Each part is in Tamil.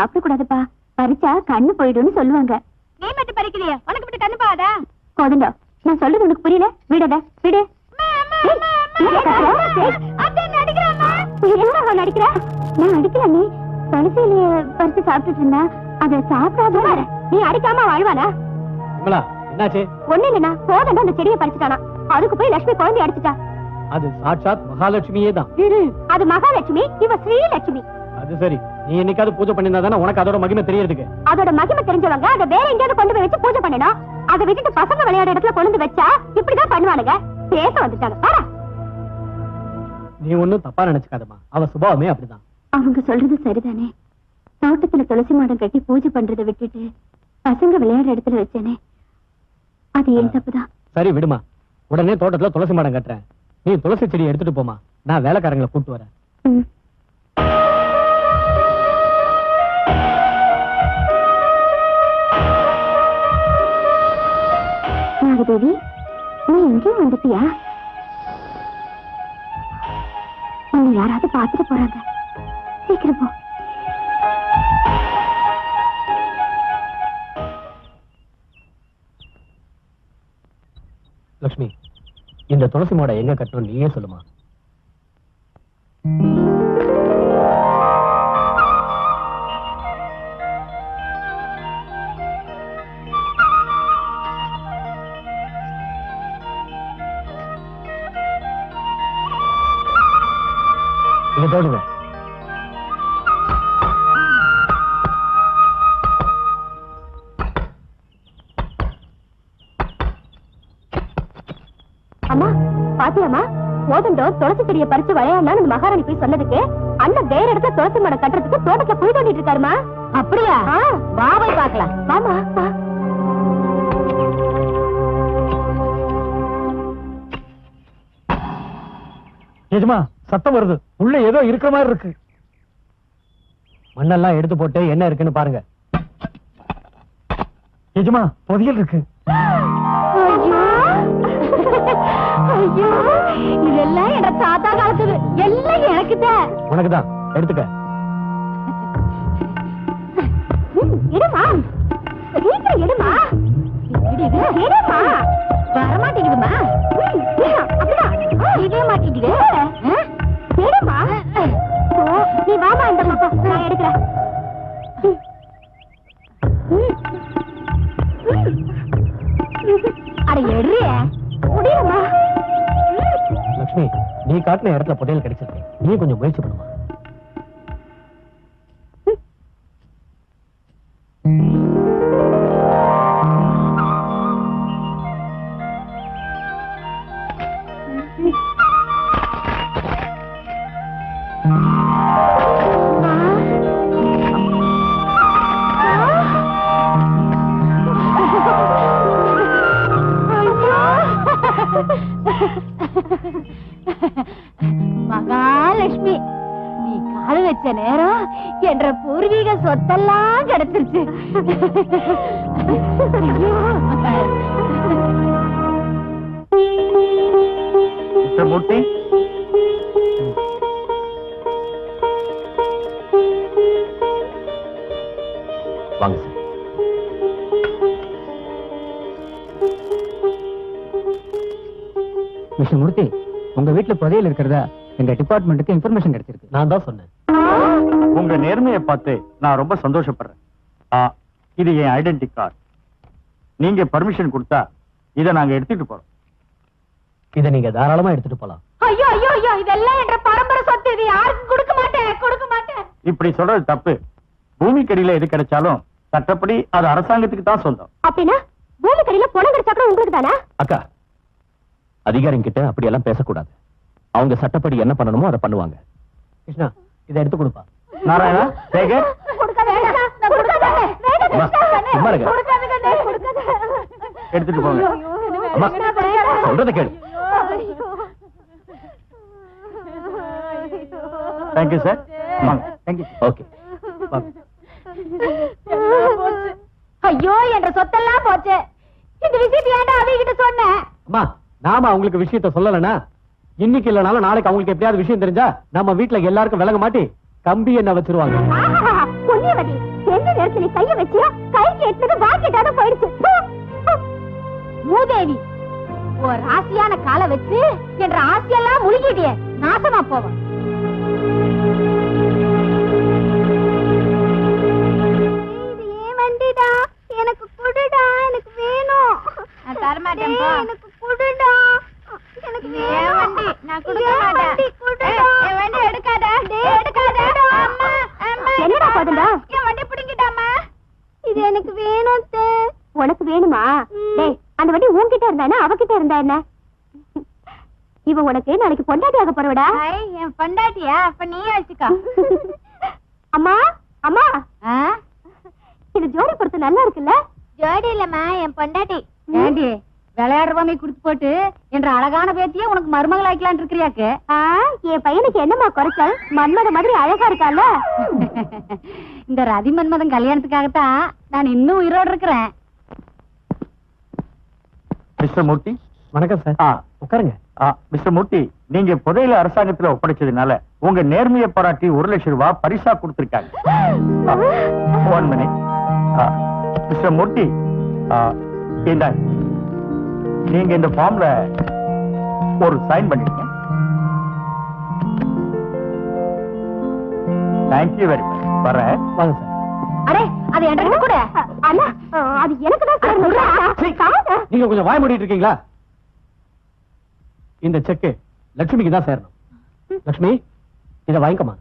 சாப்பிட கூடாதுப்பா பறிச்சா கண்ணு போயிடும்னு சொல்லுவாங்க. நீ மட்டும் பறிக்கலையா உனக்கு மட்டும் கண்ணு பாதா கோதண்டா நான் சொல்றது உனக்கு புரியல? விடத விடு. என்ன நடிக்கிற நான் அடிக்கல நீ துளசியில பறிச்சு சாப்பிட்டுட்டு இருந்தா அதை சாப்பிடாத நீ அடிக்காம வாழ்வானா என்னாச்சு? ஒண்ணு இல்லைண்ணா கோதண்டா அந்த செடியை பறிச்சுட்டானா. அதுக்கு போய் லட்சுமி குழந்தை அடிச்சுட்டா. அது சாட்சாத் மகாலட்சுமியே தான். அது மகாலட்சுமி இவ ஸ்ரீலட்சுமி. அது சரி. நீ என்னைக்காவது பூஜை தானே உனக்கு அதோட மகிமை தெரியறதுக்கு? அதோட மகிமை தெரிஞ்சவங்க அதை வேற எங்கேயாவது கொண்டு போய் வச்சு பூஜை பண்ணணும். அதை விட்டுட்டு பசங்க விளையாட இடத்துல கொண்டு வச்சா இப்படிதான் பண்ணுவானுங்க. பேச வந்துட்டாங்க. நீ ஒண்ணும் தப்பா நினைச்சுக்காதம்மா. அவ சுபாவமே அப்படிதான். அவங்க சொல்றது சரிதானே? தோட்டத்துல துளசி மாடம் கட்டி பூஜை பண்றதை விட்டுட்டு பசங்க விளையாடுற இடத்துல வச்சேனே. அது ஏன் தப்புதான். சரி விடுமா. உடனே தோட்டத்துல துளசி மாடம் கட்டுறேன். நீ துளசி செடியை எடுத்துட்டு போமா நான் வேலைக்காரங்களை கூட்டு வரேன். நாகதேவி நீ எங்கேயும் வந்துட்டியா? உன்னை யாராவது பார்த்துட்டு போறாங்க. சீக்கிரம் போ. லக்ஷ்மி இந்த துளசி மாடை எங்க கட்டணும் நீயே சொல்லுமா? அம்மா பாத்தியாமா கோதண்டோ துளசி செடியை பறிச்சு விளையாடலாம்னு அந்த மகாராணி போய் சொன்னதுக்கு அண்ணன் வேற இடத்துல துளசி மரம் கட்டுறதுக்கு தோட்டத்துல தோண்டிட்டு இருக்காருமா? அப்படியா? வா போய் பாக்கலாம் வாமா வா. எஜமா சத்தம் வருது. உள்ள ஏதோ இருக்கிற மாதிரி இருக்கு. மண்ணெல்லாம் எடுத்து போட்டு என்ன இருக்குன்னு பாருங்க. எஜமா பொதியல் இருக்கு. இதெல்லாம் என்ற தாத்தா காலத்துல எல்லாம் எனக்கு தான் உனக்கு தான் எடுத்துக்க எடுமா. சீக்கிரம் எடுமா. எடுமா. வரமாட்டேங்குதுமா. ம், இதான், அப்படிதான் ஆ, இதே மாட்டேங்குது. எடுமா. நீ வாமா இந்த பக்கம் நான் எடுக்கிறேன். அட எடுறிய. நீ காட்டின இடத்துல புதையல் கிடைச்சிருக்கு. நீ கொஞ்சம் முயற்சி பண்ணுமா? நேரம் என்ற பூர்வீக சொத்தெல்லாம் கிடைச்சிருச்சு. மூர்த்தி. வாங்க சார். மிஸ்டர் மூர்த்தி உங்க வீட்டுல புதையல் இருக்கிறதா? எங்க டிபார்ட்மெண்ட்டுக்கு இன்ஃபர்மேஷன் கிடைச்சிருக்கு. நான் தான் சொன்னேன். உங்க நேர்மையை பார்த்து நான் ரொம்ப சந்தோஷப்படுறேன். இது என் ஐடென்டி கார்டு நீங்க பர்மிஷன் கொடுத்தா இதை நாங்க எடுத்துட்டு போறோம். இதை நீங்க தாராளமா எடுத்துட்டு போலாம். ஐயோ ஐயோ ஐயோ இதெல்லாம் என்ற பரம்பரை சொத்து இது. யாருக்கும் கொடுக்க மாட்டேன் கொடுக்க மாட்டேன். இப்படி சொல்றது தப்பு. பூமிக்கடியில எது கிடைச்சாலும் சட்டப்படி அது அரசாங்கத்துக்கு தான் சொந்தம். அப்படின்னா பூமி கடையில பணம் கிடைச்சா கூட உங்களுக்கு தானே? அக்கா அதிகாரிங்க கிட்ட அப்படி எல்லாம் பேசக்கூடாது. அவங்க சட்டப்படி என்ன பண்ணணுமோ அதை பண்ணுவாங்க. கிருஷ்ணா இதை எடுத்து கொடுப்பா. நாராயணா சேகர். எடுத்துட்டு போங்க. சொல்றதை கேளு. தேங்க்யூ சார் தேங்க்யூ ஓகே ஐயோ. என்ற சொத்தெல்லாம் போச்சு. இந்த விஷயத்தை ஏன்டா அவங்க சொன்னேன் அம்மா நாம அவங்களுக்கு விஷயத்த சொல்லலனா இன்னைக்கு இல்லனாலும் நாளைக்கு அவங்களுக்கு எப்படியாவது விஷயம் தெரிஞ்சா நம்ம வீட்ல எல்லாருக்கும் விளங்க மாட்டி தம்பி என்ன வச்சிருவாங்க? புண்ணியவதி நேரத்துல கைய வச்சியா? கைக்கு எட்டது வாக்கிட்டாலும் போயிடுச்சு. மூதேவி ஒரு ஆசையான காலை வச்சு என்ற ஆசையெல்லாம் முழுகிட்டியே. நாசமா போவான். நாளைக்கு பொண்டாட்டியாக போறவடா? என் பொண்டாட்டியா? அப்ப நீயே வச்சுக்கோ. அம்மா அம்மா. இது ஜோடி பொறுத்து நல்லா இருக்குல்ல? ஜோடி இல்லம்மா என் பொண்டாட்டி. ஏண்டி விளையாடுறவாமே குடுத்து போட்டு என்ற அழகான பேத்தியே உனக்கு மருமகள் ஆக்கலான் இருக்கிறியாக்கு என் பையனுக்கு என்னம்மா குறைச்சல்? மன்மத மாதிரி அழகா இருக்கால இந்த ரதி மன்மதன் கல்யாணத்துக்காகத்தான் நான் இன்னும் உயிரோடு இருக்கிறேன். மிஸ்டர் மூர்த்தி. வணக்கம் சார். ஆ. உட்காருங்க. மிஸ்டர் மூர்த்தி நீங்க புதையில அரசாங்கத்துல ஒப்படைச்சதுனால உங்க நேர்மையை பாராட்டி ஒரு லட்சம் ரூபாய் பரிசா கொடுத்திருக்காங்க. ஒன் மினிட் மிஸ்டர் மூர்த்தி இந்தாங்க நீங்க இந்த ஃபார்ம்ல ஒரு சைன் பண்ணிருக்கேன் தேங்க்யூ வெரி மச் வரேன். வாங்க சார். அடே அது என்கிட்ட கூட. அண்ணா அது எனக்கு தான் சார். நீங்க கொஞ்சம் வாய் மூடிட்டு இருக்கீங்களா? இந்த செக்கு லட்சுமிக்கு தான் சேரணும். லட்சுமி இதை வாங்கிக்கமா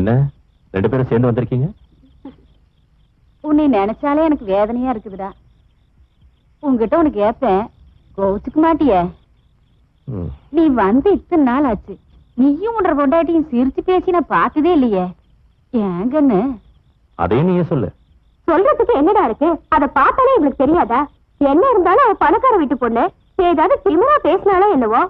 என்ன? ரெண்டு பேரும் சேர்ந்து வந்திருக்கீங்க? உன்னை நினைச்சாலே எனக்கு வேதனையா இருக்குதுடா. உன்கிட்ட உனக்கு கேப்பேன். கோவிச்சுக்க மாட்டியே. நீ வந்து இத்தனை நாள் ஆச்சு. நீயும் உன்ற பொண்டாட்டியும் சிரிச்சு பேசி நான் பார்த்ததே இல்லையே. ஏங்கன்னு அதையும் நீயே சொல்லு. சொல்றதுக்கு என்னடா இருக்கு? அத பார்த்தாலே இவளுக்கு தெரியாதா? என்ன இருந்தாலும் அவ பணக்கார வீட்டு பொண்ணு. ஏதாவது திமிரா பேசினாலோ என்னவோ.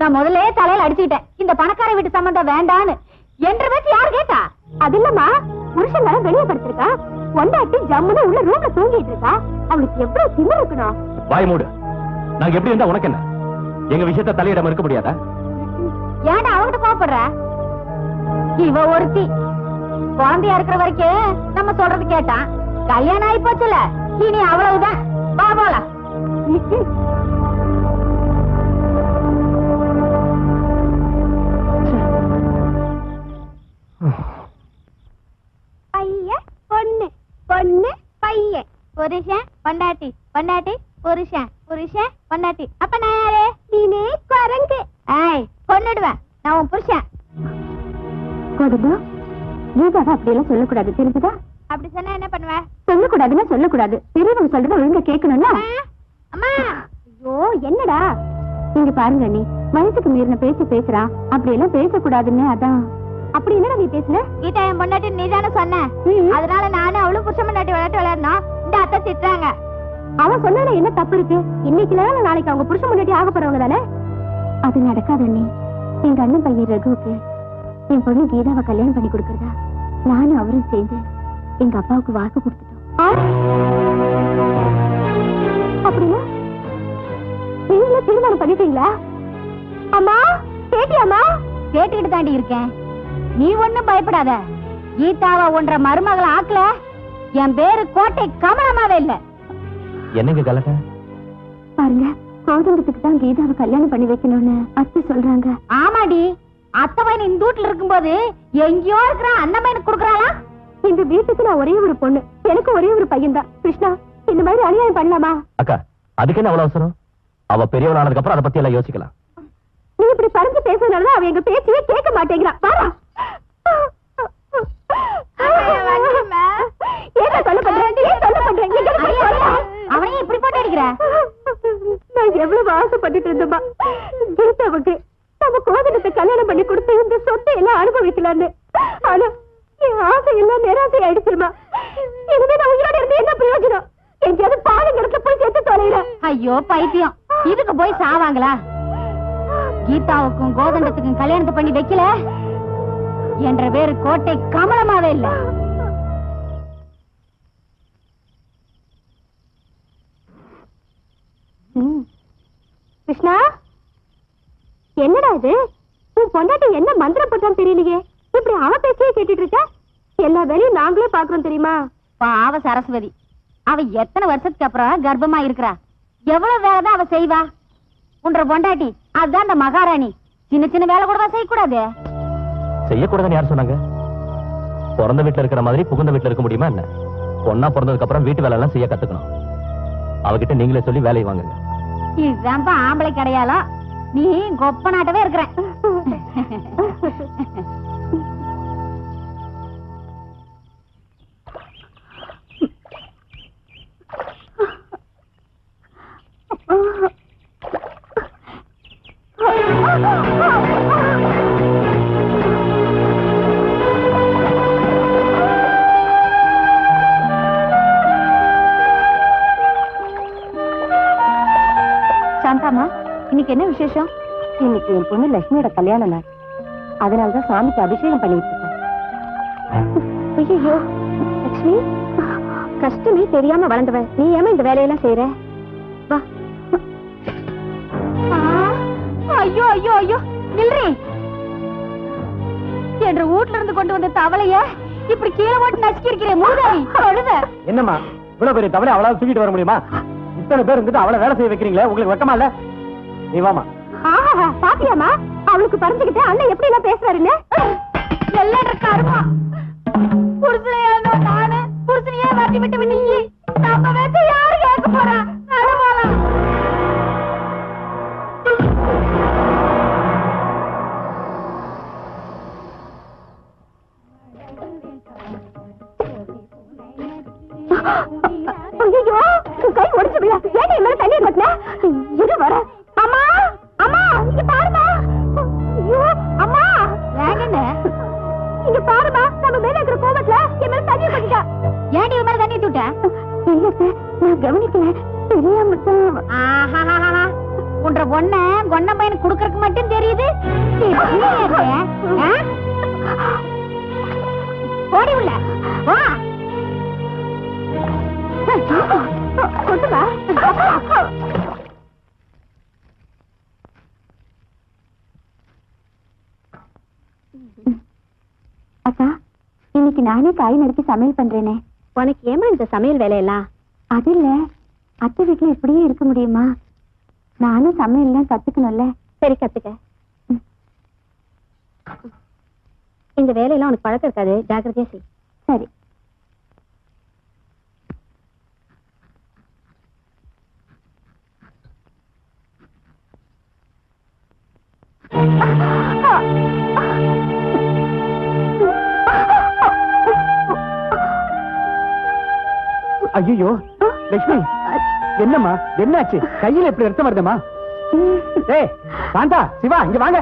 நான் முதல்ல தலையில அடிச்சுக்கிட்டேன். இந்த பணக்கார வீட்டு சம்பந்தம் வேண்டான்னு. என்ற பேச்சு யார் கேட்டா? அது இல்லம்மா புருஷன் தானே வெளியே படுத்திருக்கா. பொண்டாட்டி ஜம்முன்னு உள்ள ரூம்ல தூங்கிட்டு இருக்கா. அவளுக்கு எவ்வளவு திமிர் இருக்கணும்? வாய் மூடு. நாங்க எப்படி இருந்தா உனக்கு என்ன? எங்க விஷயத்த தலையிடாம இருக்க முடியாதா? ஏன்டா அவங்கிட்ட கோவப்படுற? இவ ஒருத்தி. குழந்தையா இருக்கிற வரைக்கும் நம்ம சொல்றது கேட்டான். கல்யாணம் ஆயி போச்சுல. இனி அவ்வளவுதான். வா போலாம். புருஷன் பொண்டாட்டி. பொண்டாட்டி புருஷன். புருஷன் பொண்டாட்டி. அப்ப நான் யாரு? நீனே குரங்கு. ஏய் கொன்னுடுவேன் நான் உன் புருஷன். கொடுமா கீதாவை அப்படியெல்லாம் சொல்லக்கூடாது. தெரிஞ்சுதா? அப்படி சொன்னா என்ன பண்ணுவ? சொல்லக்கூடாதுன்னா சொல்லக்கூடாது. பெரியவங்க சொல்றத ஒழுங்கா கேட்கணும்ல? அம்மா ஐயோ என்னடா? இங்க பாருங்க நீ வயசுக்கு மீறின பேச்சு பேசுறா அப்படி எல்லாம் பேசக்கூடாதுன்னு அதான். அப்படி என்னடா நீ பேசுன கீதா என் பொண்டாட்டி நீ தானே சொன்ன அதனால நானும் அவளும் புருஷன் பொண்டாட்டி விளையாட்டு விளையாடணும் இந்த அத்தை திட்டுறாங்க. அவன் சொன்னால என்ன தப்பு இருக்கு? இன்னைக்கு நாளைக்கு அவங்க புருஷன் முன்னாடி ஆக போறவங்க தானே? அது நடக்காது நீ எங்க அண்ணன் பையன் ரகுவுக்கு என் பொண்ணு கீதாவை கல்யாணம் பண்ணி கொடுக்கறதா? நானும் அவரும் சேர்ந்து எங்க அப்பாவுக்கு வாக்கு கொடுத்துட்டோம். அப்படின்னா நீங்களும் திருமணம் பண்ணிட்டீங்களா? அம்மா கேட்டியாமா கேட்டுக்கிட்டு தாண்டி இருக்கேன். நீ ஒண்ணும் பயப்படாத. கீதாவை ஒன்ற மருமகளை ஆக்கல. என் பேரு கோட்டை கமலமாவே இல்ல. என்னங்க கலக்க பாருங்க கோதண்டத்துக்கு தான் கீதாவை கல்யாணம் பண்ணி வைக்கணும்னு அத்தை சொல்றாங்க. ஆமாடி அத்தை பையன் இந்த வீட்டுல இருக்கும்போது எங்கேயோ இருக்கிற அண்ணன் பையனுக்கு கொடுக்கறாளா? இந்த வீட்டுக்கு நான் ஒரே ஒரு பொண்ணு எனக்கு ஒரே ஒரு பையன் தான் கிருஷ்ணா இந்த மாதிரி அநியாயம் பண்ணலாமா? அக்கா அதுக்கு என்ன அவ்வளவு அவசரம்? அவ பெரியவன் ஆனதுக்கு அப்புறம் அதை பத்தி எல்லாம் யோசிக்கலாம். நீ இப்படி பறந்து பேசுறதுனாலதான் அவ எங்க பேச்சையே கேட்க மாட்டேங்கிறா. பாரா ஏன் சொல்ல பண்றேன் ஏன் சொல்ல பண்றேன் எங்க இருந்து போய் சொல்ல? அவனையும் இப்படி நான் எவ்வளவு ஆசைப்பட்டுட்டு இருந்தோமா கீதாவுக்கு நம்ம கோதனத்தை கல்யாணம் பண்ணி கொடுத்து இந்த சொத்தை எல்லாம் அனுபவிக்கலான்னு ஆனா என் ஆசை எல்லாம் நிராசை ஆயிடுச்சுமா இனிமே நான் உயிரோட இருந்து என்ன பிரயோஜனம்? எங்கேயாவது பாலுங்கிறதுல போய் சேர்த்து தொலைல ஐயோ பைத்தியம். இதுக்கு போய் சாவாங்களா? கீதாவுக்கும் கோதண்டத்துக்கும் கல்யாணத்தை பண்ணி வைக்கல? என்ற பேரு கோட்டை கமலமாவே இல்லை. இது உன் பொண்டாட்டி என்ன மந்திரம் போட்டான்னு தெரியலையே. இப்படி அவ பேச்சையே கேட்டுட்டு இருக்க? எல்லா வேலையும் நாங்களே பாக்குறோம் தெரியுமா? பாவ சரஸ்வதி. அவ எத்தனை வருஷத்துக்கு அப்புறம் கர்ப்பமா இருக்கிறா? எவ்வளவு வேலை தான் அவ செய்வா? உன்ற பொண்டாட்டி அதுதான் அந்த மகாராணி. சின்ன சின்ன வேலை கூடவா செய்யக்கூடாது? செய்யக்கூடாதுன்னு யார் சொன்னாங்க? பிறந்த வீட்டுல இருக்கிற மாதிரி புகுந்த வீட்டுல இருக்க முடியுமா என்ன? பொண்ணா பிறந்ததுக்கு அப்புறம் வீட்டு வேலை எல்லாம் செய்ய கத்துக்கணும். அவகிட்ட நீங்களே சொல்லி வேலையை வாங்குங்க. இதுதான்ப்பா ஆம்பளை கிடையாலோ நீ கொப்ப நாட்டவே இருக்கிற. விசேஷம்? இன்னைக்கு என் பொண்ணு லட்சுமியோட கல்யாண நாள். அதனாலதான் சாமிக்கு அபிஷேகம் பண்ணிட்டு இருக்கேன். ஐயோ லட்சுமி கஷ்டமே தெரியாம வளர்ந்தவ. நீ ஏமா இந்த வேலையெல்லாம் செய்யற வா. ஐயோ ஐயோ ஐயோ நில்றி. என்ற வீட்ல இருந்து கொண்டு வந்த தவளைய இப்படி கீழே போட்டு நசுக்கி இருக்கிறேன் மூதாரி அழுத. என்னம்மா இவ்வளவு பெரிய தவளை அவளால தூக்கிட்டு வர முடியுமா? இத்தனை பேர் இருந்துட்டு அவளை வேலை செய்ய வைக்கிறீங்களே உங்களுக்கு வெக்கமா இல்ல? நீ வாமா. ஆஹா பாத்தியாமா அவளுக்கு பறிஞ்சுக்கிட்டு அண்ணன் எப்படி எல்லாம் பேசுறாருன்னு? எல்லாம் இருக்காருமா புருஷனையா நானு புருஷனையே வாட்டி விட்டு விட்டு நீ நம்ம வச்சு உன்ற பொண்ண கொன்ன பையனுக்கு குடுக்கறதுக்கு மட்டும் தெரியுது? ஓடி உள்ள. வா. அக்கா இன்னைக்கு நானே காய் நறுக்கி சமையல் பண்றேனே. உனக்கு ஏமா இந்த சமையல் வேலையெல்லாம்? அது இல்ல. அத்தை வீட்டுல இப்படியே இருக்க முடியுமா? நானும் சமையல்லாம் கத்துக்கணும்ல. சரி கத்துக்க. இந்த வேலையெல்லாம் உனக்கு பழக்கம் இருக்காது. ஜாக்கிரதையா செய். சரி. ஐயோ லட்சுமி என்னம்மா? என்னாச்சு? கையில இப்படி ரத்தம் வருதம்மா? ஏய் சாந்தா சிவா இங்க வாங்க.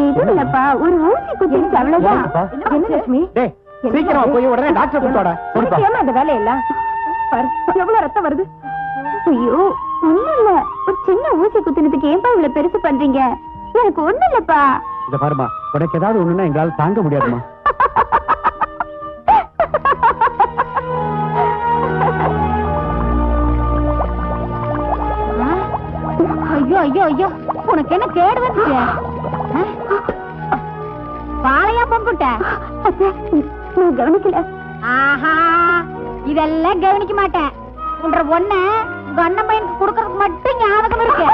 இது இல்லப்பா ஒரு ஊசி குத்திருச்சு அவ்வளவுதான்? என்ன லட்சுமி டேய் சீக்கிரமா போய் உடனே டாக்டர் கூப்பிட்டு உனக்கு ஏம்மா இந்த வேலையெல்லாம்? பாரு எவ்வளவு ரத்தம் வருது? ஐயோ ஒண்ணும் இல்ல ஒரு சின்ன ஊசி குத்துனதுக்கு ஏன்பா இவ்வளவு பெருசு பண்றீங்க? எனக்கு ஒண்ணும் இல்லப்பா இத பாருமா உனக்கு ஏதாவது ஒண்ணுன்னா எங்களால தாங்க முடியாதுமா ஐயோ ஐயோ ஐயோ உனக்கு என்ன கேடு வந்துச்சு? பாலையா அத்தை, நான் கவனிக்கல. ஆஹா இதெல்லாம் கவனிக்க மாட்டேன். உன்ற பொண்ண கண்ண பையனுக்கு கொடுக்கறதுக்கு மட்டும் ஞாபகம் இருக்கு.